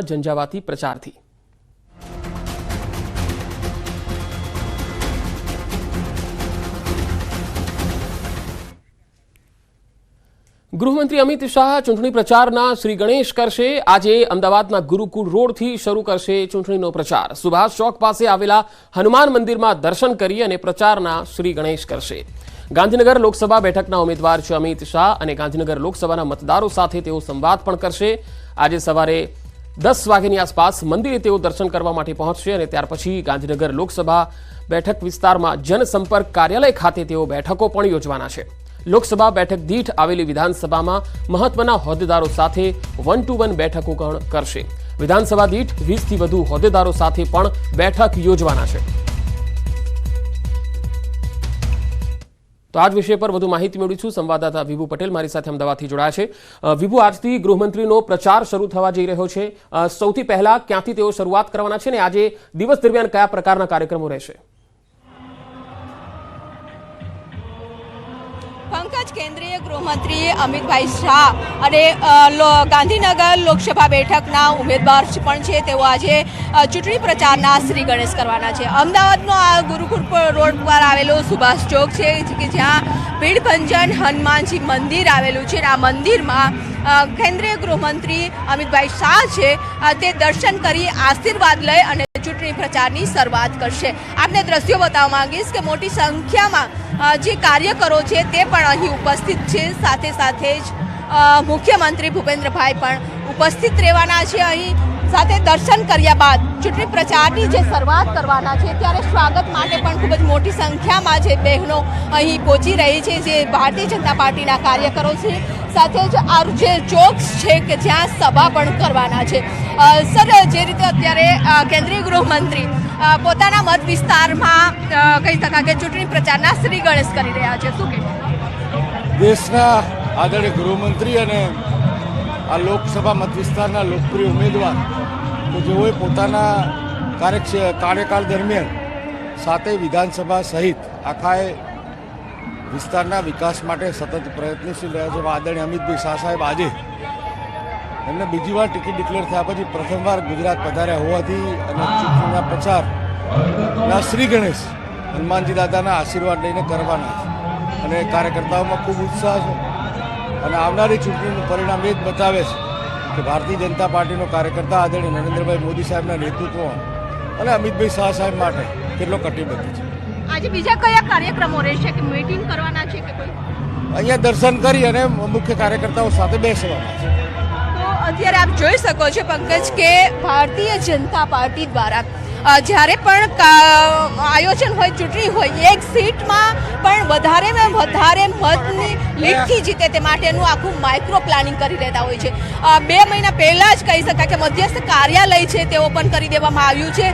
ઝંઝાવાતી પ્રચારથી. ગૃહમંત્રી અમિત શાહ ચૂંટણી પ્રચારના શ્રી ગણેશ કરશે. આજે અમદાવાદના ગુરુકુળ રોડથી શરૂ કરશે ચૂંટણીનો પ્રચાર. સુભાષ ચોક પાસે આવેલા હનુમાન મંદિરમાં દર્શન કરી અને પ્રચારના શ્રી ગણેશ કરશે. ગાંધીનગર લોકસભા બેઠકના ઉમેદવાર છે અમિત શાહ અને ગાંધીનગર લોકસભાના મતદારો સાથે તેઓ સંવાદ પણ કરશે. આજે સવારે દસ વાગ્યાની આસપાસ મંદિરે તેઓ દર્શન કરવા માટે પહોંચશે અને ત્યાર પછી ગાંધીનગર લોકસભા બેઠક વિસ્તારમાં જનસંપર્ક કાર્યાલય ખાતે તેઓ બેઠકો પણ યોજવાના છે. લોકસભા બેઠક દીઠ આવેલી વિધાનસભામાં મહત્વના હોદ્દેદારો સાથે વન ટુ વન બેઠકો પણ કરશે. વિધાનસભા દીઠ વીસથી વધુ હોદ્દેદારો સાથે પણ બેઠક યોજવાના છે. તો આજ વિષય પર વધુ માહિતી મેળવીશું. સંવાદદાતા વિભુ પટેલ મારી સાથે અમદાવાદથી જોડાયા છે. વિભુ, આજથી ગૃહમંત્રીનો પ્રચાર શરૂ થવા જઈ રહ્યો છે. સૌથી પહેલા ક્યાંથી તેઓ શરૂઆત કરવાના છે ને આજે દિવસ દરમિયાન કયા પ્રકારના કાર્યક્રમો રહેશે? પંકજ કેન્દ્રીય ગૃહમંત્રી અમિતભાઈ શાહ અને ગાંધીનગર લોકસભા બેઠકના ઉમેદવાર પણ છે. તેઓ આજે ચૂંટણી પ્રચારના શ્રી ગણેશ કરવાના છે. અમદાવાદનો આ ગુરુકુળ રોડ પર આવેલો સુભાષ ચોક છે, કે જ્યાં ભીડભંજન હનુમાનજી મંદિર આવેલું છે. અને આ મંદિરમાં કેન્દ્રીય ગૃહમંત્રી અમિતભાઈ શાહ છે. તે દર્શન કરી આશીર્વાદ લઈ અને ચૂંટણી પ્રચારની શરૂઆત કરશે. આપને દ્રશ્યો બતાવવા માંગીશ કે મોટી સંખ્યામાં જે કાર્યકરો છે તે પણ અહીં ઉપસ્થિત છે. સાથે સાથે જ મુખ્યમંત્રી ભૂપેન્દ્રભાઈ પણ ઉપસ્થિત રહેવાના છે અહીં. સાથે દર્શન કર્યા બાદ ચૂંટણી પ્રચારની જે શરૂઆત કરવાના છે ત્યારે સ્વાગત માટે પણ ખૂબ જ મોટી સંખ્યામાં જે બહેનો અહીં પહોંચી રહી છે, જે ભારતીય જનતા પાર્ટીના કાર્યકરો છે. સાથે જ આ જે ચોક્સ છે કે જ્યાં સભા પણ કરવાના છે. સર, જે રીતે અત્યારે કેન્દ્રીય ગૃહમંત્રી પોતાના મત વિસ્તારમાં કહી શકાય કે ચૂંટણી પ્રચારના શ્રી ગણેશ કરી રહ્યા છે. શું કહેશો? દેશના આદરણીય ગૃહમંત્રી અને આ લોકસભા મત વિસ્તારના લોકપ્રિય ઉમેદવાર કે જેઓએ પોતાના કાર્યક્ષ, કાર્યકાળ દરમિયાન સાતેય વિધાનસભા સહિત આખાએ વિસ્તારના વિકાસ માટે સતત પ્રયત્નશીલ રહ્યા છે. આદરણીય અમિતભાઈ શાહ સાહેબ આજે એમને બીજી વાર ટિકિટ ડિક્લેર થયા પછી પ્રથમવાર ગુજરાત પધાર્યા હોવાથી અને ચૂંટણીના પ્રચારના શ્રી ગણેશ હનુમાનજી દાદાના આશીર્વાદ લઈને કરવાના છે. અને કાર્યકર્તાઓમાં ખૂબ ઉત્સાહ છે. અને આવનારી ચૂંટણીનું પરિણામ એ જ બતાવે છે કે ભારતીય જનતા પાર્ટીનો કાર્યકર્તા આદરણીય નરેન્દ્રભાઈ મોદી સાહેબના નેતૃત્વમાં અને અમિતભાઈ શાહ સાહેબ માટે કેટલો કટિબદ્ધ છે. આજે બીજા કયા કાર્યક્રમો રહેશે? કે મીટિંગ કરવાના છે કે કોઈ? અહીંયા દર્શન કરી અને મુખ્ય કાર્યકર્તાઓ સાથે બેસવાના છે. અત્યારે આપ જોઈ શકો છો પંકજ કે ભારતીય જનતા પાર્ટી દ્વારા જ્યારે પણ આયોજન હોય, ચૂંટણી હોય, એક સીટમાં પણ વધારેમાં વધારે મતની લીડથી જીતે તે માટેનું આખું માઇક્રો પ્લાનિંગ કરી લેતા હોય છે. બે મહિના પહેલાં જ કહી શકાય કે મધ્યસ્થ કાર્યાલય છે તે ઓપન કરી દેવામાં આવ્યું છે.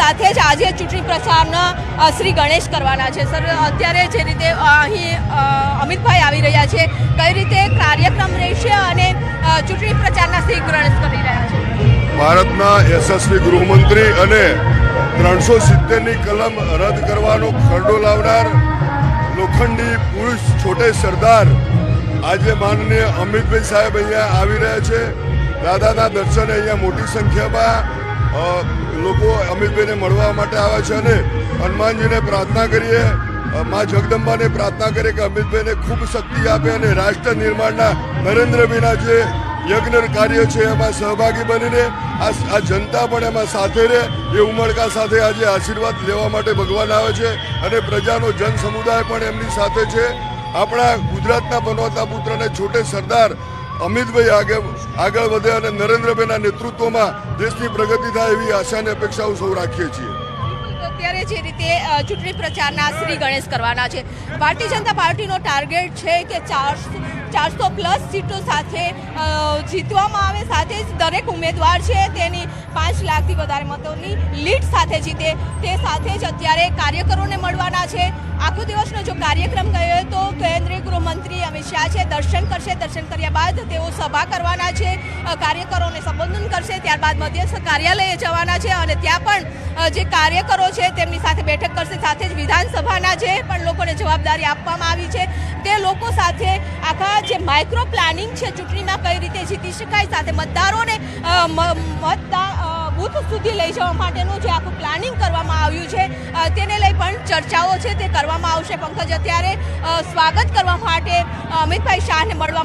સાથે જ આજે ચૂંટણી પ્રચારના શ્રી ગણેશ કરવાના છે. સર, અત્યારે જે રીતે અહીં અમિતભાઈ આવી રહ્યા છે, કઈ રીતે કાર્યક્રમ રહેશે અને ચૂંટણી પ્રચારના શ્રી ગણેશ કરી રહ્યા છે? ભારતના યશસ્વી ગૃહમંત્રી અને ત્રણસો સિત્તેરની કલમ રદ કરવાનો ખરડો લાવનાર લોખંડી પુરુષ છોટે સરદાર આજે માનનીય અમિતભાઈ સાહેબ અહીંયા આવી રહ્યા છે. દાદાના દર્શને અહીંયા મોટી સંખ્યામાં લોકો અમિતભાઈને મળવા માટે આવ્યા છે અને હનુમાનજીને પ્રાર્થના કરીએ. મા જગદંબાને પ્રાર્થના કરીએ કે અમિતભાઈને ખૂબ શક્તિ આપે અને રાષ્ટ્ર નિર્માણના નરેન્દ્રભાઈના જે યજ્ઞ કાર્ય છે, એમાં સહભાગી બનીને આ જનતા પણ એમાં સાથે રહે એ ઉમળકા સાથે આજે આશીર્વાદ લેવા માટે ભગવાન આવે છે અને પ્રજાનો જન સમુદાય પણ એમની સાથે છે. આપણા ગુજરાતના બનવતા પુત્રને છોટે સરદાર અમિતભાઈ આગળ આગળ વધે અને નરેન્દ્રભાઈના નેતૃત્વમાં દેશની પ્રગતિ થાય એવી આશા અને અપેક્ષાઓ સૌ રાખીએ છીએ. અત્યારે જે રીતે ચૂંટણી પ્રચારના શ્રી ગણેશ કરવાના છે. ભારતીય જનતા પાર્ટીનો ટાર્ગેટ છે કે ચારસો ચારસો પ્લસ સીટો સાથે જીતવામાં આવે. સાથે જ દરેક ઉમેદવાર છે તેની પાંચ લાખથી વધારે મતોની લીડ સાથે જીતે. તે સાથે જ અત્યારે કાર્યકરોને મળવાના છે. આખો દિવસનો જો કાર્યક્રમ ગયો તો કેન્દ્રીય ગૃહમંત્રી અમિત શાહ છે, દર્શન કરશે. દર્શન કર્યા બાદ તેઓ સભા કરવાના છે કાર્યકરોને સંબોધન કરશે. ત્યારબાદ મધ્યસ્થ કાર્યાલયે જવાના છે અને ત્યાં પણ જે કાર્યકરો છે તેમની સાથે બેઠક કરશે. સાથે જ વિધાનસભાના જે પણ લોકોને જવાબદારી આપવામાં આવી છે. તે લોકો સાથે આખા જે માઇક્રો પ્લાનિંગ છે ચૂંટણીમાં કઈ રીતે જીતી શકાય, સાથે મતદારોને મતદાર બૂથ સુધી લઈ જવા માટેનું જે આખું પ્લાનિંગ કરવામાં આવ્યું છે તેને લઈ પણ ચર્ચાઓ છે તે કરવામાં આવશે. પંકજ, અત્યારે સ્વાગત કરવા માટે અમિતભાઈ શાહને મળવા